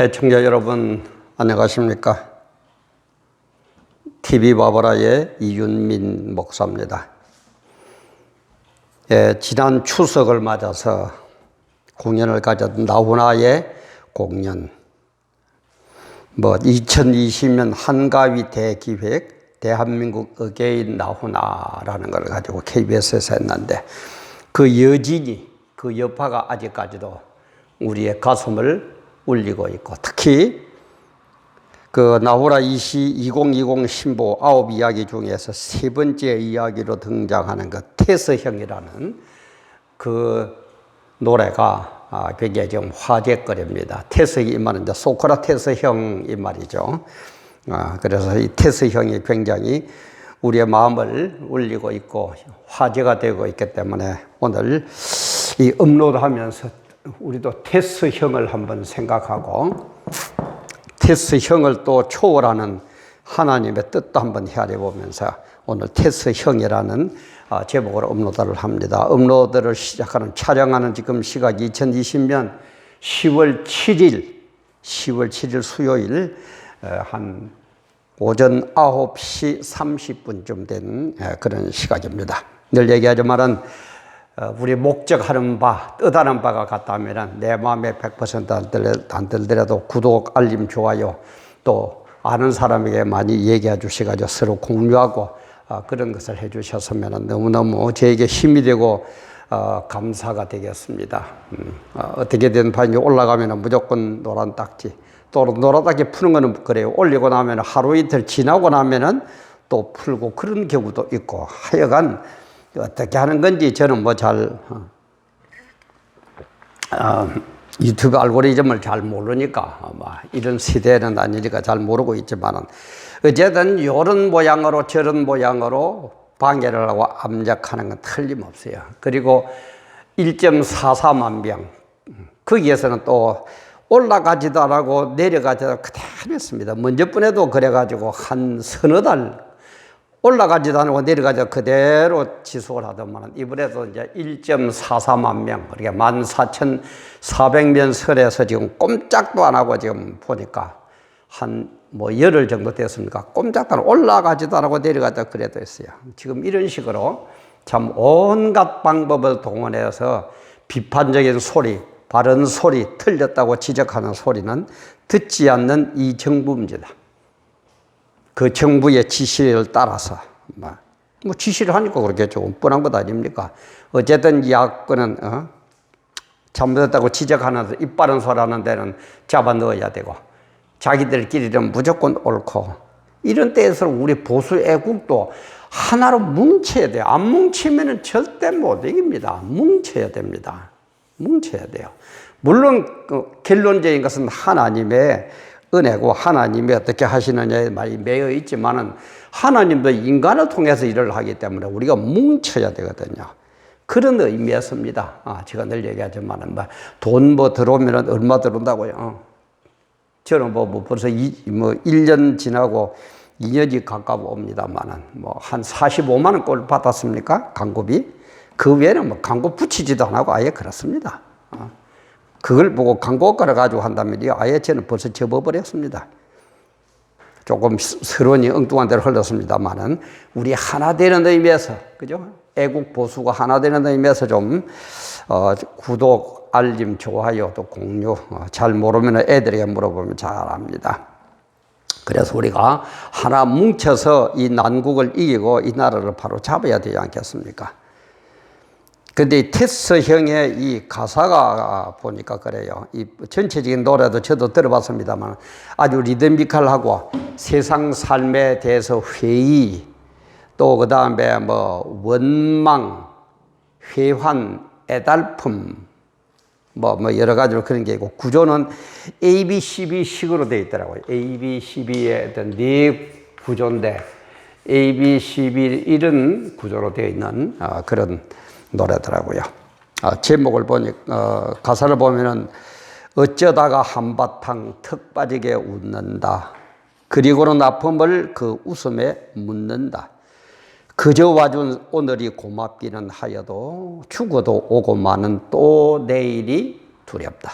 애청자 여러분 안녕하십니까? TV 바보라의 이윤민 목사입니다. 예, 지난 추석을 맞아서 공연을 가졌던 나훈아의 공연, 뭐 2020년 한가위 대기획 대한민국 의계인 나훈아라는 걸 가지고 KBS에서 했는데 그 여진이 그 여파가 아직까지도 우리의 가슴을 울리고 있고 특히 그 나후라 이시 2020 신보 아홉 이야기 중에서 세 번째 이야기로 등장하는 그 태서형이라는 그 노래가 아, 굉장히 지금 화제거리입니다. 태서이 이 말은 이제 소크라테스형 이 말이죠. 아, 그래서 이 태서형이 굉장히 우리의 마음을 울리고 있고 화제가 되고 있기 때문에 오늘 이 업로드하면서 우리도 테스형을 한번 생각하고 테스형을 또 초월하는 하나님의 뜻도 한번 헤아려 보면서 오늘 테스형이라는 아, 제목으로 업로드를 합니다. 업로드를 시작하는 촬영하는 지금 시각이 2020년 10월 7일 10월 7일 수요일 한 오전 9시 30분쯤 된 그런 시각입니다. 늘 얘기하지만은 어, 우리 목적하는 바, 뜻하는 바가 같다면 내 마음에 100%안 들더라도 구독, 알림, 좋아요 또 아는 사람에게 많이 얘기해 주시가지고 서로 공유하고 어, 그런 것을 해 주셨으면 너무너무 저에게 힘이 되고 어, 감사가 되겠습니다. 음, 어떻게든 반이 올라가면 무조건 노란 딱지 또 노란 딱지 푸는 거는 그래요. 올리고 나면 하루 이틀 지나고 나면은 또 풀고 그런 경우도 있고 하여간 어떻게 하는 건지 저는 뭐 잘, 어, 어, 유튜브 알고리즘을 잘 모르니까 아마 이런 시대는 아니니까 잘 모르고 있지만은 어쨌든 이런 모양으로 저런 모양으로 방해를 하고 압력하는 건 틀림없어요. 그리고 1.44만 병. 거기에서는 또 올라가지도 않고 내려가지도 그대로 했습니다. 먼저 번에도 그래가지고 한 서너 달 올라가지도 않고 내려가지도 그대로 지속을 하더만 이번에도 이제 1.44만 명, 그러니까 14,400명 설에서 지금 꼼짝도 안 하고 지금 보니까 한 뭐 열흘 정도 됐습니까? 꼼짝도 안 올라가지도 않고 내려가지도 그래도 했어요. 지금 이런 식으로 참 온갖 방법을 동원해서 비판적인 소리, 바른 소리, 틀렸다고 지적하는 소리는 듣지 않는 이 정부입니다. 그 정부의 지시를 따라서 뭐, 뭐 지시를 하니까 그렇겠죠. 뻔한 것 아닙니까? 어쨌든 이 야권은 어? 잘못했다고 지적하면서 이빠른 소리하는 데는 잡아 넣어야 되고 자기들끼리는 무조건 옳고 이런 때에서 우리 보수 애국도 하나로 뭉쳐야 돼요. 안 뭉치면 절대 못 이깁니다. 뭉쳐야 됩니다. 뭉쳐야 돼요. 물론 그 결론적인 것은 하나님의 은혜고 하나님이 어떻게 하시느냐에 말이 매여 있지만은 하나님도 인간을 통해서 일을 하기 때문에 우리가 뭉쳐야 되거든요. 그런 의미였습니다. 아, 제가 늘 얘기하지만은 뭐돈 뭐 들어오면 얼마 들어온다고요. 어. 저는 뭐, 뭐 벌써 이, 뭐 1년 지나고 2년이 가까워 옵니다만은 뭐 한 45만 원 꼴 받았습니까? 광고비? 그 외에는 뭐 광고 붙이지도 안 하고 아예 그렇습니다. 어. 그걸 보고 광고가를 가지고 한다면 아예 저는 벌써 접어버렸습니다. 조금 서론이 엉뚱한 대로 흘렀습니다만은 우리 하나 되는 의미에서 그죠? 애국 보수가 하나 되는 의미에서 좀 어, 구독, 알림, 좋아요, 또 공유 어, 잘 모르면 애들에게 물어보면 잘 압니다. 그래서 우리가 하나 뭉쳐서 이 난국을 이기고 이 나라를 바로 잡아야 되지 않겠습니까? 근데 테스형의 이 가사가 보니까 그래요. 이 전체적인 노래도 저도 들어봤습니다만 아주 리드미컬하고 세상 삶에 대해서 회의 또 그 다음에 뭐 원망, 회환, 애달픔 뭐, 뭐 여러 가지로 그런 게 있고 구조는 A, B, C, B 식으로 되어 있더라고요. A, B, C, B의 어떤 네 구조인데 A, B, C, B 이런 구조로 되어 있는 어, 그런 노래더라고요. 아, 제목을 보니 어, 가사를 보면은 어쩌다가 한바탕 턱 빠지게 웃는다. 그리고는 아픔을 그 웃음에 묻는다. 그저 와준 오늘이 고맙기는 하여도 죽어도 오고 마는 또 내일이 두렵다.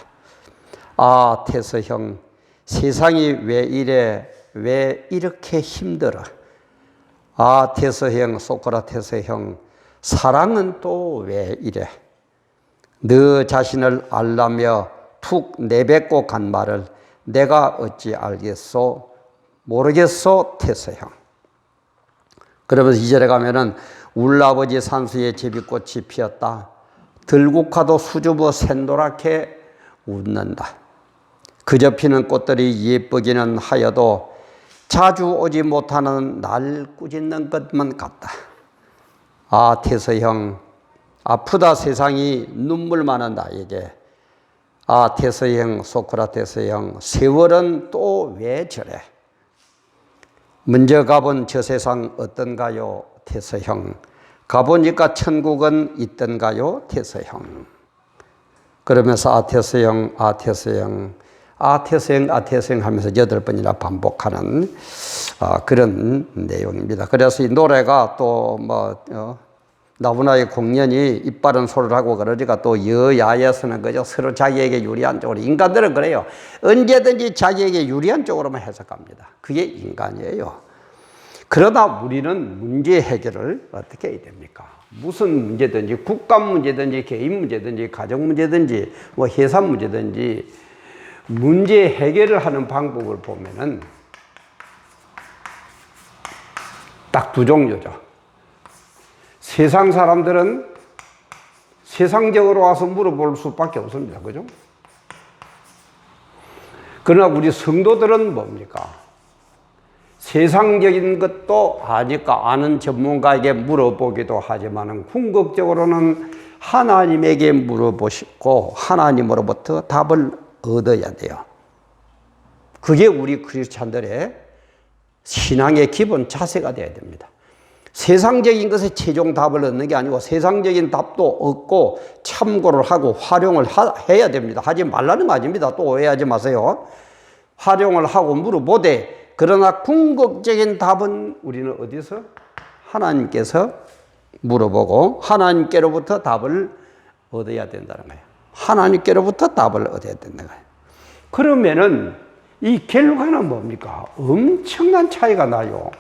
아, 태서 형, 세상이 왜 이래? 왜 이렇게 힘들어? 아, 테스형, 소크라테스 형, 사랑은 또 왜 이래? 너 자신을 알라며 툭 내뱉고 간 말을 내가 어찌 알겠소? 모르겠소? 테스 형. 그러면서 이절에 가면은 울아버지 산수에 제비꽃이 피었다. 들국화도 수줍어 샌노랗게 웃는다. 그저 피는 꽃들이 예쁘기는 하여도 자주 오지 못하는 날 꾸짖는 것만 같다. 아, 태서형, 아프다 세상이 눈물 많은 나에게. 아, 태서형, 소크라테스형, 세월은 또 왜 저래? 먼저 가본 저 세상 어떤가요? 태서형. 가보니까 천국은 있던가요? 태서형. 그러면서 아테스형, 아테스형, 아테스형, 아테스형 하면서 여덟 번이나 반복하는 아, 그런 내용입니다. 그래서 이 노래가 또뭐 어, 나무나의 공연이 이빠른 소리를 하고 그러니까 또 여야에서는 그저 서로 자기에게 유리한 쪽으로 인간들은 그래요. 언제든지 자기에게 유리한 쪽으로만 해석합니다. 그게 인간이에요. 그러다 우리는 문제 해결을 어떻게 해야 됩니까? 무슨 문제든지 국가 문제든지 개인 문제든지 가정 문제든지 뭐 회사 문제든지 문제 해결을 하는 방법을 보면은 딱 두 종류죠. 세상 사람들은 세상적으로 와서 물어볼 수밖에 없습니다. 그죠? 그러나 우리 성도들은 뭡니까? 세상적인 것도 아니까 아는 전문가에게 물어보기도 하지만 궁극적으로는 하나님에게 물어보시고 하나님으로부터 답을 얻어야 돼요. 그게 우리 크리스찬들의 신앙의 기본 자세가 되어야 됩니다. 세상적인 것에 최종 답을 얻는 게 아니고 세상적인 답도 얻고 참고를 하고 활용을 하, 해야 됩니다. 하지 말라는 거 아닙니다. 또 오해하지 마세요. 활용을 하고 물어보되 그러나 궁극적인 답은 우리는 어디서? 하나님께서 물어보고 하나님께로부터 답을 얻어야 된다는 거예요. 하나님께로부터 답을 얻어야 된다는 거예요. 그러면은 이 결과는 뭡니까? 엄청난 차이가 나요.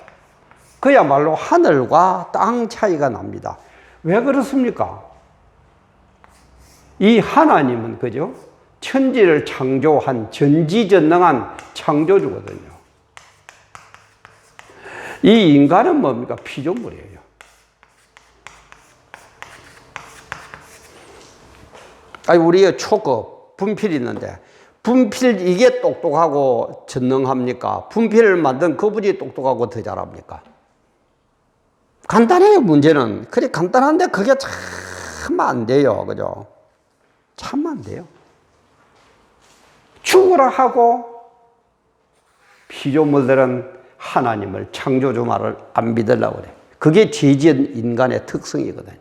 그야말로 하늘과 땅 차이가 납니다. 왜 그렇습니까? 이 하나님은 그죠? 천지를 창조한 전지전능한 창조주거든요. 이 인간은 뭡니까? 피조물이에요. 아니, 우리의 초급, 분필이 있는데, 분필 이게 똑똑하고 전능합니까? 분필을 만든 그분이 똑똑하고 더 잘합니까? 간단해요, 문제는. 그래, 간단한데 그게 참 안 돼요. 그죠? 참 안 돼요. 죽으라 하고 피조물들은 하나님을 창조주 말을 안 믿으려고 그래. 그게 죄지은 인간의 특성이거든.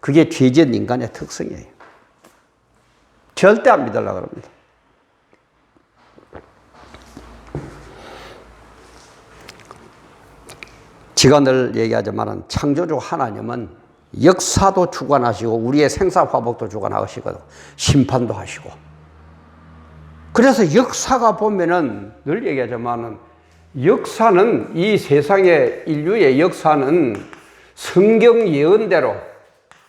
그게 죄지은 인간의 특성이에요. 절대 안 믿으려고 합니다. 제가 늘 얘기하지만 창조주 하나님은 역사도 주관하시고 우리의 생사 화복도 주관하시고 심판도 하시고 그래서 역사가 보면은 늘 얘기하지만은 역사는 이 세상의 인류의 역사는 성경 예언대로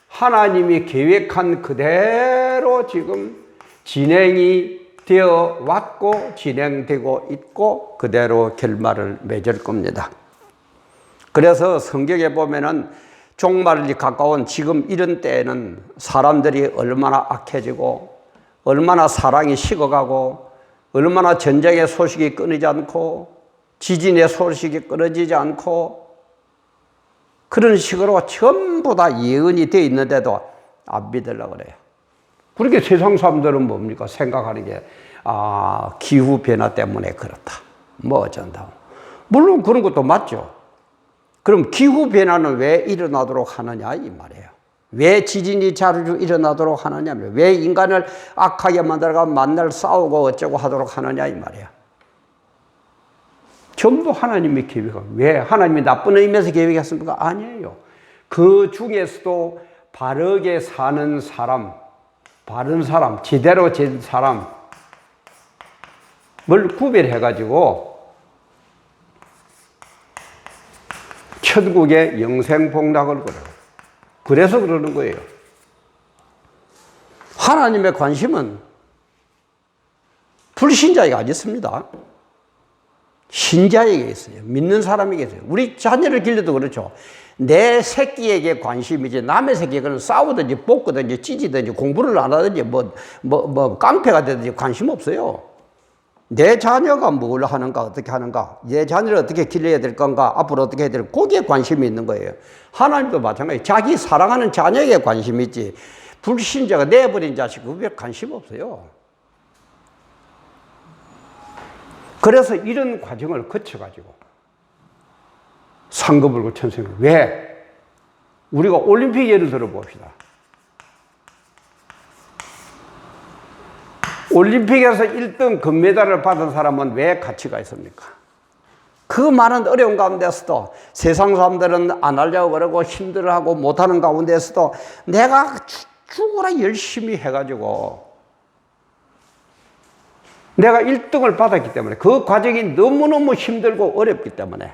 하나님이 계획한 그대로 지금 진행이 되어 왔고 진행되고 있고 그대로 결말을 맺을 겁니다. 그래서 성경에 보면은 종말이 가까운 지금 이런 때에는 사람들이 얼마나 악해지고 얼마나 사랑이 식어가고 얼마나 전쟁의 소식이 끊이지 않고 지진의 소식이 끊어지지 않고 그런 식으로 전부 다 예언이 되어 있는데도 안 믿으려고 그래요. 그렇게 세상 사람들은 뭡니까? 생각하는 게, 아, 기후변화 때문에 그렇다. 뭐 어쩐다. 물론 그런 것도 맞죠. 그럼 기후 변화는 왜 일어나도록 하느냐 이 말이에요. 왜 지진이 자주 일어나도록 하느냐면 왜 인간을 악하게 만들어가 만날 싸우고 어쩌고 하도록 하느냐 이 말이에요. 전부 하나님의 계획은 왜 하나님이 나쁜 의미에서 계획했습니까? 아니에요. 그 중에서도 바르게 사는 사람, 바른 사람, 제대로 된 사람, 뭘 구별해가지고 천국의 영생복락을 그래요. 그래서 그러는 거예요. 하나님의 관심은 불신자에게 아니 있습니다. 신자에게 있어요. 믿는 사람에게 있어요. 우리 자녀를 길러도 그렇죠. 내 새끼에게 관심이지 남의 새끼에게는 싸우든지 뽑든지 찢이든지 공부를 안 하든지 뭐, 뭐, 뭐 깡패가 되든지 관심 없어요. 내 자녀가 뭘 하는가 어떻게 하는가 내 자녀를 어떻게 길러야 될 건가 앞으로 어떻게 해야 될 거기에 관심이 있는 거예요. 하나님도 마찬가지 자기 사랑하는 자녀에게 관심이 있지 불신자가 내버린 자식 그별 관심 없어요. 그래서 이런 과정을 거쳐가지고 상급을 고 천생을 왜? 우리가 올림픽 예를 들어 봅시다. 올림픽에서 1등 금메달을 받은 사람은 왜 가치가 있습니까? 그 많은 어려운 가운데서도 세상 사람들은 안 하려고 그러고 힘들어하고 못하는 가운데서도 내가 죽어라 열심히 해가지고 내가 1등을 받았기 때문에 그 과정이 너무너무 힘들고 어렵기 때문에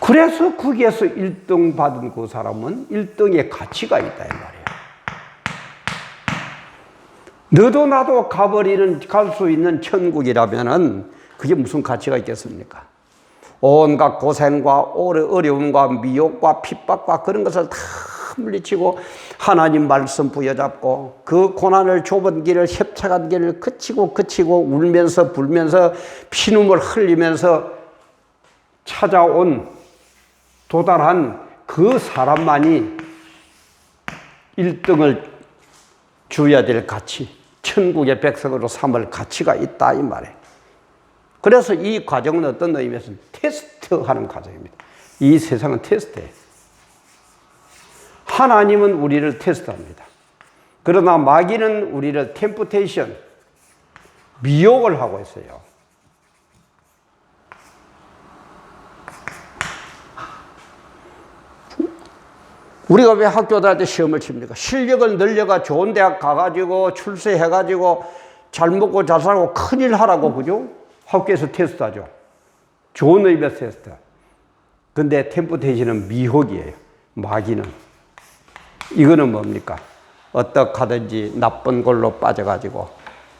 그래서 거기에서 1등 받은 그 사람은 1등의 가치가 있다 이 말이에요. 너도 나도 가버리는 갈 수 있는 천국이라면은 그게 무슨 가치가 있겠습니까? 온갖 고생과 어려움과 미혹과 핍박과 그런 것을 다 물리치고 하나님 말씀 부여잡고 그 고난을 좁은 길을 협착한 길을 그치고 그치고 울면서 불면서 피눈물 흘리면서 찾아온 도달한 그 사람만이 1등을 줘야 될 가치, 천국의 백성으로 삼을 가치가 있다 이 말이에요. 그래서 이 과정은 어떤 의미에서 테스트하는 과정입니다. 이 세상은 테스트예요. 하나님은 우리를 테스트합니다. 그러나 마귀는 우리를 템프테이션, 미혹을 하고 있어요. 우리가 왜 학교 다닐 때 시험을 칩니까? 실력을 늘려가 좋은 대학 가가지고 출세해가지고 잘 먹고 잘 살고 큰일 하라고, 그죠? 학교에서 테스트하죠. 좋은 의미에서 테스트. 근데 템프테이션은 미혹이에요. 마귀는. 이거는 뭡니까? 어떻게 하든지 나쁜 걸로 빠져가지고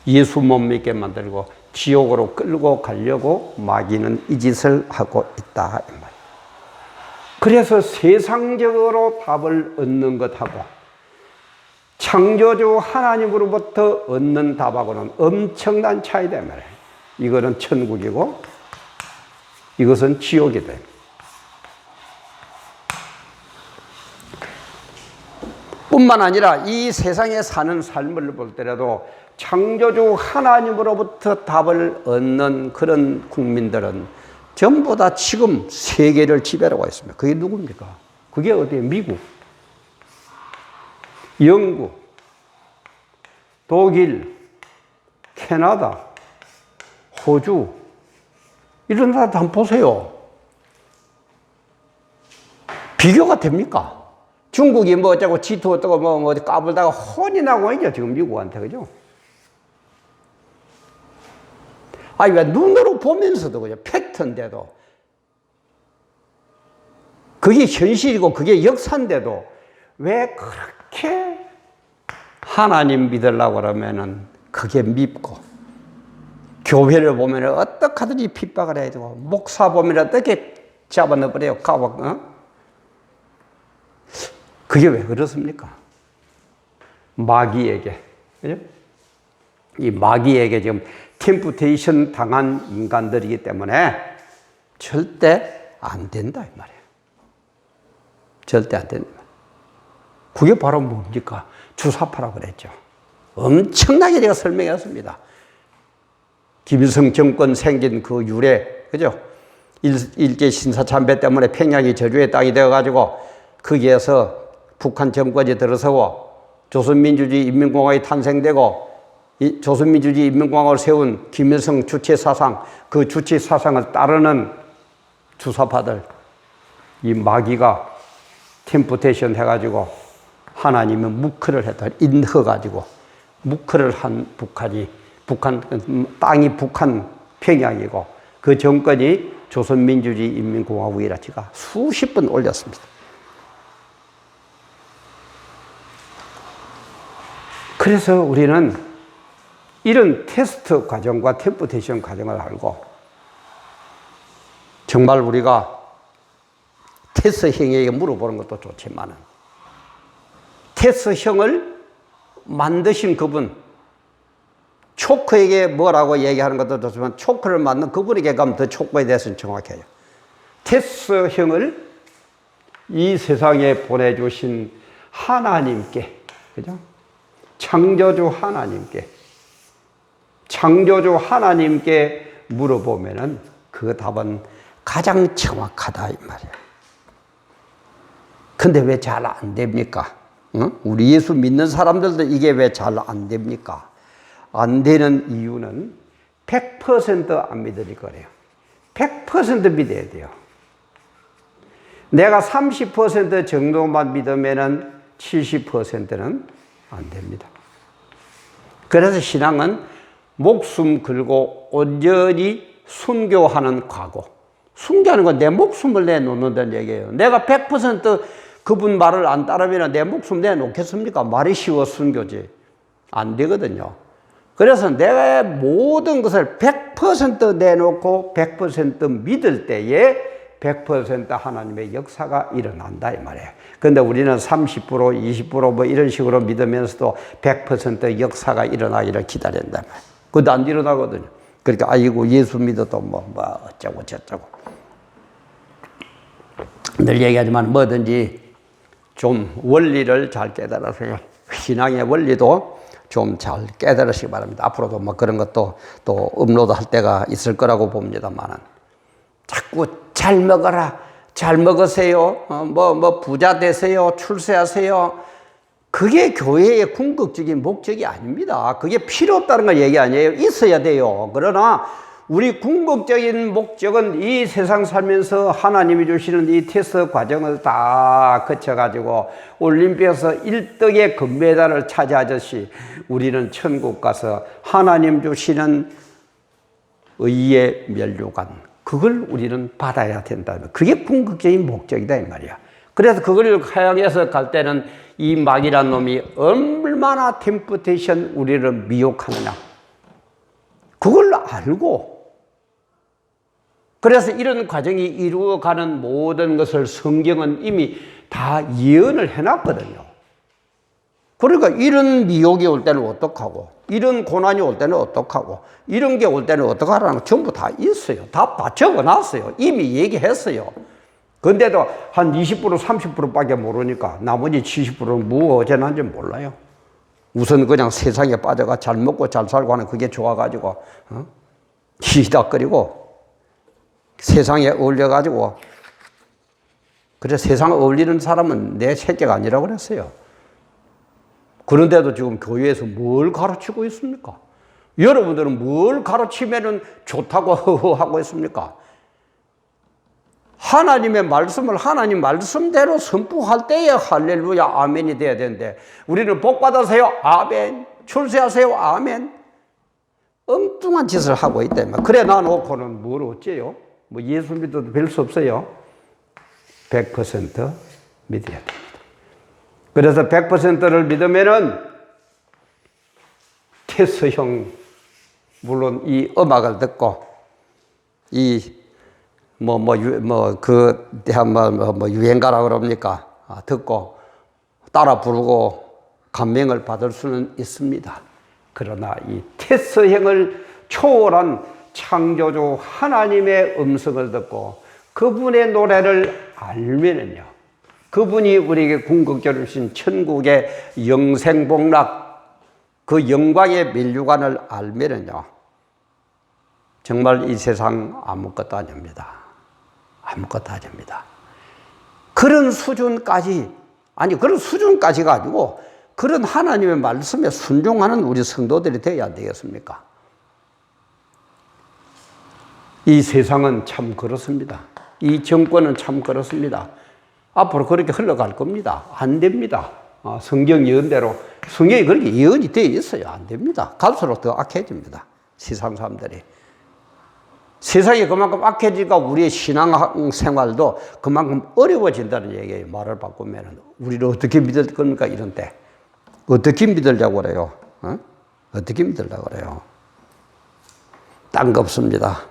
예수 못 믿게 만들고 지옥으로 끌고 가려고 마귀는 이 짓을 하고 있다. 그래서 세상적으로 답을 얻는 것하고 창조주 하나님으로부터 얻는 답하고는 엄청난 차이다 말이에요. 이거는 천국이고 이것은 지옥이다. 뿐만 아니라 이 세상에 사는 삶을 볼 때라도 창조주 하나님으로부터 답을 얻는 그런 국민들은 전부 다 지금 세계를 지배하고 있습니다. 그게 누굽니까? 그게 어디에 미국, 영국, 독일, 캐나다, 호주 이런 나라 한번 보세요. 비교가 됩니까? 중국이 뭐 어쩌고 G2 어쩌고 뭐, 뭐 까불다가 혼이 나고 있죠. 지금 미국한테. 그죠? 아니, 왜 눈으로 보면서도 그죠? 팩트인데도. 그게 현실이고 그게 역사인데도 왜 그렇게 하나님 믿으려고 그러면은 그게 밉고 교회를 보면 어떻게 하든지 핍박을 해야 되고 목사 보면 어떻게 잡아넣어버려요. 가박, 어? 그게 왜 그렇습니까? 마귀에게, 그죠? 이 마귀에게 지금 템프테이션 당한 인간들이기 때문에 절대 안 된다, 이 말이에요. 절대 안 된다. 그게 바로 뭡니까? 주사파라고 그랬죠. 엄청나게 제가 설명했습니다. 김일성 정권 생긴 그 유래, 그죠? 일, 제 신사 참배 때문에 평양이 저주의 땅이 되어가지고 거기에서 북한 정권이 들어서고 조선민주주의 인민공화국이 탄생되고 이 조선민주주의 인민공화국을 세운 김일성 주체 사상, 그 주체 사상을 따르는 주사파들, 이 마귀가 템프테이션 해가지고 하나님은 무크를 했다. 인허가지고 묵크를 한 북한이 북한 음, 땅이 북한 평양이고 그 정권이 조선민주주의 인민공화국이라 제가 수십 번 올렸습니다. 그래서 우리는 이런 테스트 과정과 템프테이션 과정을 알고 정말 우리가 테스 형에게 물어보는 것도 좋지만은 테스 형을 만드신 그분 초크에게 뭐라고 얘기하는 것도 좋지만 초크를 만든 그분에게 가면 더 초크에 대해서는 정확해요. 테스 형을 이 세상에 보내주신 하나님께 그죠? 창조주 하나님께 창조주 하나님께 물어보면은 그 답은 가장 정확하다 이 말이야. 근데 왜 잘 안 됩니까? 응? 우리 예수 믿는 사람들도 이게 왜 잘 안 됩니까? 안 되는 이유는 100%안 믿으니 그래요. 100% 믿어야 돼요. 내가 30% 정도만 믿으면은 70%는 안 됩니다. 그래서 신앙은 목숨 걸고 온전히 순교하는 과거. 순교하는 건 내 목숨을 내놓는다는 얘기예요. 내가 100% 그분 말을 안 따르면 내 목숨 내놓겠습니까? 말이 쉬워 순교지. 안 되거든요. 그래서 내 모든 것을 100% 내놓고 100% 믿을 때에 100% 하나님의 역사가 일어난다 이 말이에요. 근데 우리는 30% 20%뭐 이런 식으로 믿으면서도 100% 역사가 일어나기를 기다린다. 그것도 안 일어나거든요. 그러니까 아이고 예수 믿어도 뭐, 뭐 어쩌고 저쩌고 늘 얘기하지만 뭐든지 좀 원리를 잘 깨달아서요. 신앙의 원리도 좀 잘 깨달으시기 바랍니다. 앞으로도 뭐 그런 것도 또 업로드 할 때가 있을 거라고 봅니다만은 자꾸 잘 먹어라, 잘 먹으세요, 어, 뭐, 뭐 부자 되세요, 출세하세요. 그게 교회의 궁극적인 목적이 아닙니다. 그게 필요 없다는 걸 얘기 아니에요. 있어야 돼요. 그러나 우리 궁극적인 목적은 이 세상 살면서 하나님이 주시는 이 테스트 과정을 다 거쳐가지고 올림픽에서 1등의 금메달을 차지하듯이 우리는 천국 가서 하나님 주시는 의의 면류관 그걸 우리는 받아야 된다. 그게 궁극적인 목적이다 이 말이야. 그래서 그걸 향해서 갈 때는 이 마귀란 놈이 얼마나 템프테이션 우리를 미혹하느냐. 그걸 알고 그래서 이런 과정이 이루어가는 모든 것을 성경은 이미 다 예언을 해놨거든요. 그러니까 이런 미혹이 올 때는 어떡하고, 이런 고난이 올 때는 어떡하고, 이런 게 올 때는 어떡하라는 거 전부 다 있어요. 다 적어 놨어요. 이미 얘기했어요. 근데도 한 20% 30%밖에 모르니까 나머지 70%는 뭐 어제난지 몰라요. 우선 그냥 세상에 빠져가 잘 먹고 잘 살고 하는 그게 좋아가지고, 어? 희닥거리고, 세상에 어울려가지고, 그래 세상 어울리는 사람은 내 새끼가 아니라고 그랬어요. 그런데도 지금 교회에서 뭘 가르치고 있습니까? 여러분들은 뭘 가르치면 좋다고 하고 있습니까? 하나님의 말씀을 하나님 말씀대로 선포할 때에 할렐루야 아멘이 돼야 되는데 우리는 복 받으세요 아멘 출세하세요 아멘 엉뚱한 짓을 하고 있다 그래 놔놓고는 뭘 어째요? 뭐 예수 믿어도 별 수 없어요 100% 믿어야 됩니다 그래서 100%를 믿으면은 테스형 물론 이 음악을 듣고 이 뭐뭐 뭐그 뭐, 뭐, 뭐 유행가라 그럽니까 아, 듣고 따라 부르고 감명을 받을 수는 있습니다. 그러나 이 테스형을 초월한 창조주 하나님의 음성을 듣고 그분의 노래를 알면은요. 그분이 우리에게 궁극적으로 주신 천국의 영생복락 그 영광의 밀류관을 알면은요. 정말 이 세상 아무것도 아닙니다. 아무것도 아닙니다. 그런 수준까지, 아니, 그런 수준까지가 아니고, 그런 하나님의 말씀에 순종하는 우리 성도들이 되어야 되겠습니까? 이 세상은 참 그렇습니다. 이 정권은 참 그렇습니다. 앞으로 그렇게 흘러갈 겁니다. 안 됩니다. 어, 성경 예언대로 성경이 그렇게 예언이 되어 있어요. 안 됩니다. 갈수록 더 악해집니다. 세상 사람들이. 세상이 그만큼 악해지니까 우리의 신앙 생활도 그만큼 어려워진다는 얘기예요. 말을 바꾸면 우리를 어떻게 믿을 겁니까? 이런 때. 어떻게 믿으려고 그래요? 어? 어떻게 믿으려고 그래요? 딴 거 없습니다.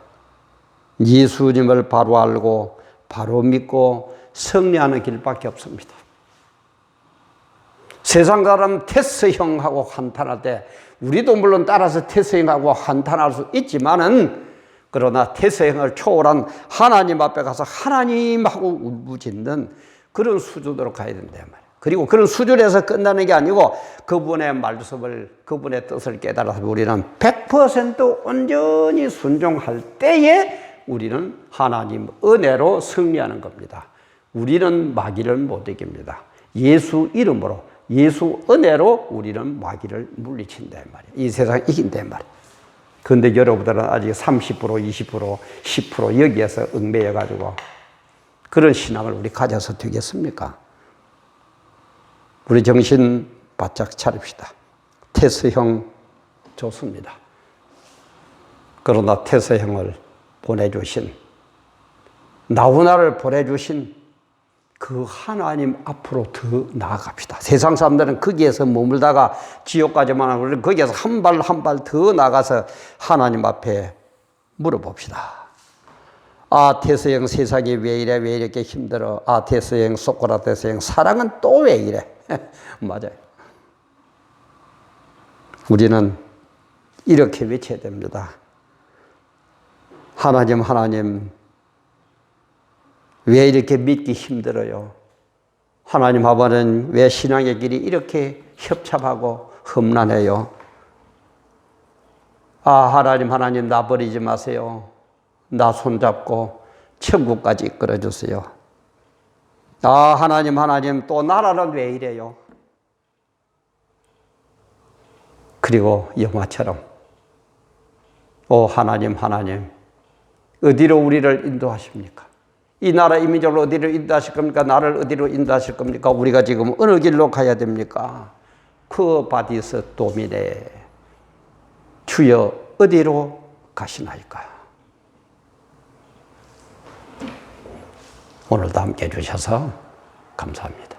예수님을 바로 알고 바로 믿고 승리하는 길밖에 없습니다. 세상 사람 테스형하고 한탄할 때 우리도 물론 따라서 테스형하고 한탄할 수 있지만은 그러나 테스형을 초월한 하나님 앞에 가서 하나님하고 울부짖는 그런 수준으로 가야 된단 말이에요. 그리고 그런 수준에서 끝나는 게 아니고 그분의 말씀을 그분의 뜻을 깨달아서 우리는 100% 온전히 순종할 때에 우리는 하나님 은혜로 승리하는 겁니다. 우리는 마귀를 못 이깁니다. 예수 이름으로 예수 은혜로 우리는 마귀를 물리친다 말이에요. 이 세상 이긴다 말이에요. 그런데 여러분들은 아직 30% 20% 10% 여기에서 얽매여 가지고 그런 신앙을 우리 가져서 되겠습니까? 우리 정신 바짝 차립시다. 테스형 좋습니다. 그러나 테스형을 보내주신 나훈아를 보내주신 그 하나님 앞으로 더 나아갑시다. 세상 사람들은 거기에서 머물다가 지옥까지만 하고 거기에서 한 발 한 발 더 나가서 하나님 앞에 물어봅시다. 아, 태서형 세상이 왜 이래? 왜 이렇게 힘들어? 아, 태서형, 소크라테스 형, 사랑은 또 왜 이래? 맞아요. 우리는 이렇게 외쳐야 됩니다. 하나님, 하나님, 왜 이렇게 믿기 힘들어요? 하나님 아버는 왜 신앙의 길이 이렇게 협잡하고 험난해요? 아, 하나님, 하나님, 나 버리지 마세요. 나 손잡고 천국까지 이끌어 주세요. 아, 하나님, 하나님, 또 나라는 왜 이래요? 그리고 영화처럼, 오, 하나님, 하나님, 어디로 우리를 인도하십니까? 이 나라 이민족을 어디로 인도하실 겁니까? 나를 어디로 인도하실 겁니까? 우리가 지금 어느 길로 가야 됩니까? 그 바디스 도미네 주여 어디로 가시나이까? 오늘도 함께 해주셔서 감사합니다.